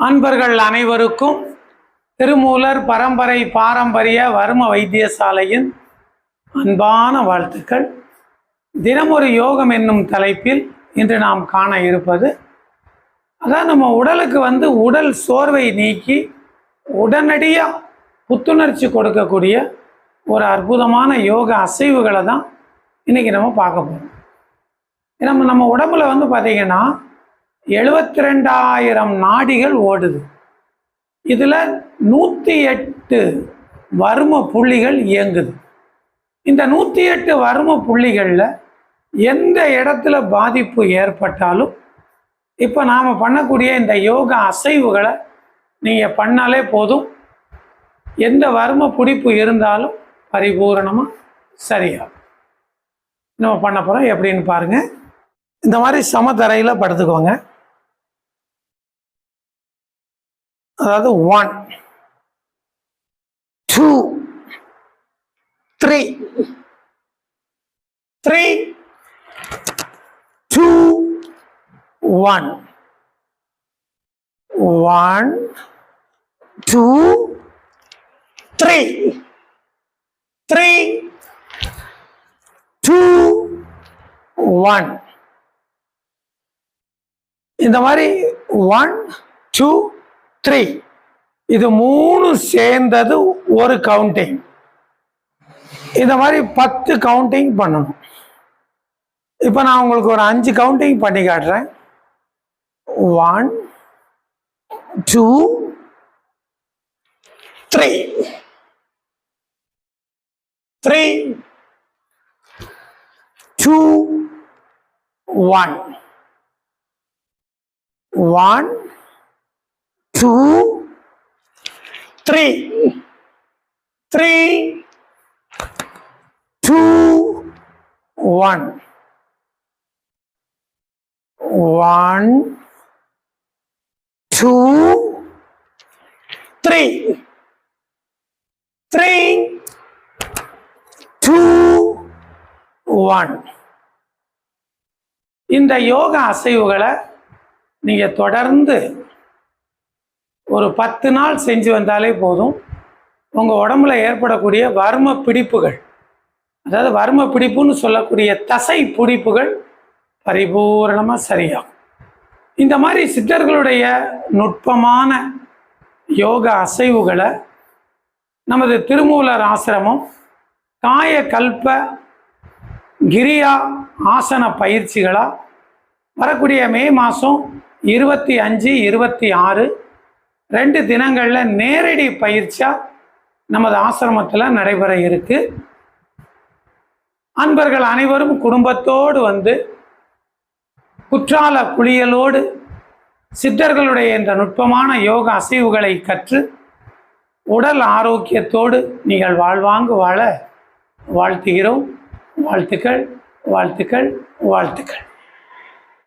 அன்பர்கள் அனைவருக்கும் திருமூலர் பரம்பரை பாரம்பரிய வர்ம வைத்தியசாலையின் அன்பான வாழ்த்துக்கள். தினமொரு யோகம் என்னும் தலைப்பில் இன்று நாம் காண இருப்பது அதான் நம்ம உடலுக்கு வந்து உடல் சோர்வை நீக்கி உடனடியாக புத்துணர்ச்சி கொடுக்கக்கூடிய ஒரு அற்புதமான யோக அசைவுகளை தான் இன்றைக்கி நம்ம பார்க்க போகிறோம் நம்ம நம்ம உடம்புல வந்து பார்த்திங்கன்னா எழுபத்தி ரெண்டாயிரம் நாடிகள் ஓடுது. இதில் நூற்றி எட்டு வர்ம புள்ளிகள் இயங்குது. இந்த நூற்றி எட்டு வர்ம புள்ளிகளில் எந்த இடத்துல பாதிப்பு ஏற்பட்டாலும் இப்போ நாம் பண்ணக்கூடிய இந்த யோகா அசைவுகளை நீங்கள் பண்ணாலே போதும். எந்த வர்ம பிடிப்பு இருந்தாலும் பரிபூரணமாக சரியாகும். நம்ம பண்ண போகிறோம் எப்படின்னு பாருங்கள் இந்த மாதிரி சமதரையில் படுத்துக்கோங்க. அதாவது one two three three two one one two three three two one இந்த மாதிரி ஒன் டூ த்ரீ இது மூணும் சேர்ந்தது ஒரு கவுண்டிங் இந்த மாதிரி பத்து கவுண்டிங் பண்ணணும். இப்போ நான் உங்களுக்கு ஒரு அஞ்சு கவுண்டிங் பண்ணி காட்டுறேன். One two three three two one one two three three two one one two three three two one இந்த யோகா அசைவுகளை நீங்கள் தொடர்ந்து ஒரு பத்து நாள் செஞ்சு வந்தாலே போதும். உங்கள் உடம்புல ஏற்படக்கூடிய வர்ம பிடிப்புகள் அதாவது வர்ம பிடிப்புன்னு சொல்லக்கூடிய தசை பிடிப்புகள் பரிபூரணமாக சரியாகும். இந்த மாதிரி சித்தர்களுடைய நுட்பமான யோக அசைவுகளை நமது திருமூலர் ஆசிரமம் காய கல்ப கிரியா ஆசன பயிற்சிகளாக வரக்கூடிய மே மாதம் இருபத்தி அஞ்சு இருபத்தி ஆறு ரெண்டு தினங்களில் நேரடி பயிற்சியாக நமது ஆசிரமத்தில் நடைபெற இருக்கு. அன்பர்கள் அனைவரும் குடும்பத்தோடு வந்து குற்றால குளியலோடு சித்தர்களுடைய இந்த நுட்பமான யோக அசைவுகளை கற்று உடல் ஆரோக்கியத்தோடு நீங்கள் வாழ்வாங்கு வாழ வாழ்த்துகிறோம். வாழ்த்துக்கள் வாழ்த்துக்கள் வாழ்த்துக்கள்.